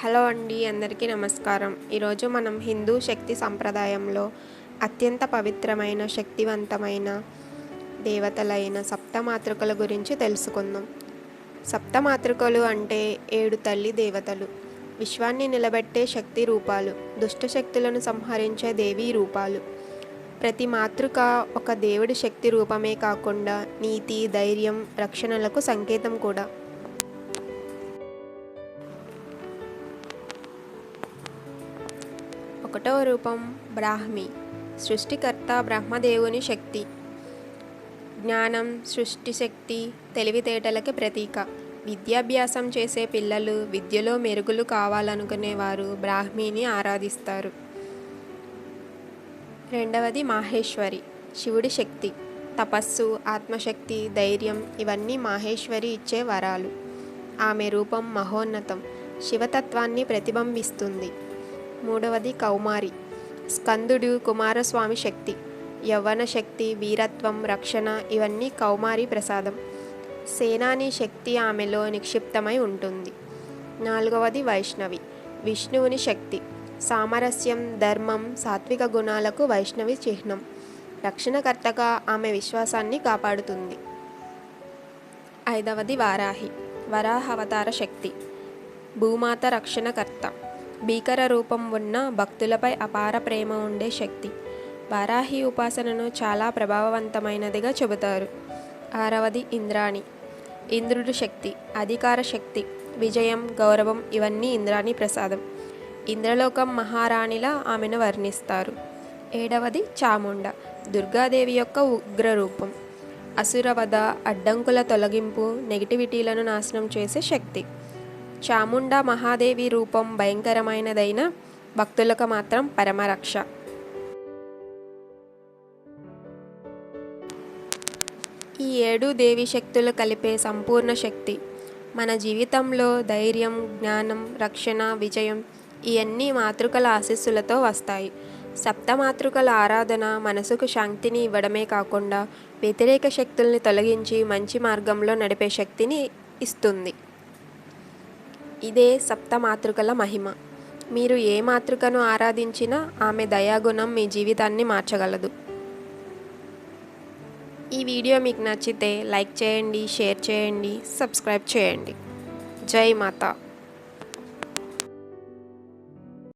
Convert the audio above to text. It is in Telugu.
హలో అండి అందరికీ నమస్కారం. ఈరోజు మనం హిందూ శక్తి సంప్రదాయంలో అత్యంత పవిత్రమైన శక్తివంతమైన దేవతలైన సప్తమాతృకల గురించి తెలుసుకుందాం. సప్తమాతృకలు అంటే ఏడు తల్లి దేవతలు. విశ్వాన్ని నిలబెట్టే శక్తి రూపాలు దుష్ట శక్తులను సంహరించే దేవీ రూపాలు. ప్రతి మాతృక ఒక దేవుడి శక్తి రూపమే కాకుండా నీతి ధైర్యం రక్షణలకు సంకేతం కూడా. ఒకటో రూపం బ్రాహ్మి సృష్టికర్త బ్రహ్మదేవుని శక్తి. జ్ఞానం సృష్టి శక్తి తెలివితేటలకి ప్రతీక. విద్యాభ్యాసం చేసే పిల్లలు విద్యలో మెరుగులు కావాలనుకునేవారు బ్రాహ్మిని ఆరాధిస్తారు. రెండవది మాహేశ్వరి శివుడి శక్తి. తపస్సు ఆత్మశక్తి ధైర్యం ఇవన్నీ మాహేశ్వరి ఇచ్చే వరాలు. ఆమె రూపం మహోన్నతం శివతత్వాన్ని ప్రతిబింబిస్తుంది. మూడవది కౌమారి. స్కందుడు కుమారస్వామి శక్తి. యవ్వన శక్తి వీరత్వం రక్షణ ఇవన్నీ కౌమారి ప్రసాదం. సేనాని శక్తి ఆమెలో నిక్షిప్తమై ఉంటుంది. నాలుగవది వైష్ణవి. విష్ణువుని శక్తి. సామరస్యం ధర్మం సాత్విక గుణాలకు వైష్ణవి చిహ్నం. రక్షణకర్తగా ఆమె విశ్వాసాన్ని కాపాడుతుంది. ఐదవది వారాహి. వరాహవతార శక్తి. భూమాత రక్షణకర్త. భీకర రూపం ఉన్న భక్తులపై అపార ప్రేమ ఉండే శక్తి. వారాహి ఉపాసనను చాలా ప్రభావవంతమైనదిగా చెబుతారు. ఆరవది ఇంద్రాణి. ఇంద్రుడు శక్తి అధికార శక్తి విజయం గౌరవం ఇవన్నీ ఇంద్రాణి ప్రసాదం. ఇంద్రలోకం మహారాణిలా ఆమెను వర్ణిస్తారు. ఏడవది చాముండ దుర్గాదేవి యొక్క ఉగ్ర రూపం. అసురవధ అడ్డంకుల తొలగింపు నెగిటివిటీలను నాశనం చేసే శక్తి. చాముండా మహాదేవి రూపం భయంకరమైనదైన భక్తులకు మాత్రం పరమరక్ష ఈ ఏడు దేవి శక్తులు కలిపే సంపూర్ణ శక్తి మన జీవితంలో ధైర్యం జ్ఞానం రక్షణ విజయం ఇవన్నీ మాతృకల ఆశీస్సులతో వస్తాయి. సప్తమాతృకల ఆరాధన మనసుకు శాంతిని ఇవ్వడమే కాకుండా వ్యతిరేక శక్తుల్ని తొలగించి మంచి మార్గంలో నడిపే శక్తిని ఇస్తుంది. ఇదే సప్తమాతృకల మహిమ. మీరు ఏ మాతృకను ఆరాధించినా ఆమె దయాగుణం మీ జీవితాన్ని మార్చగలదు. ఈ వీడియో మీకు నచ్చితే లైక్ చేయండి షేర్ చేయండి సబ్స్క్రైబ్ చేయండి. జై మాతా.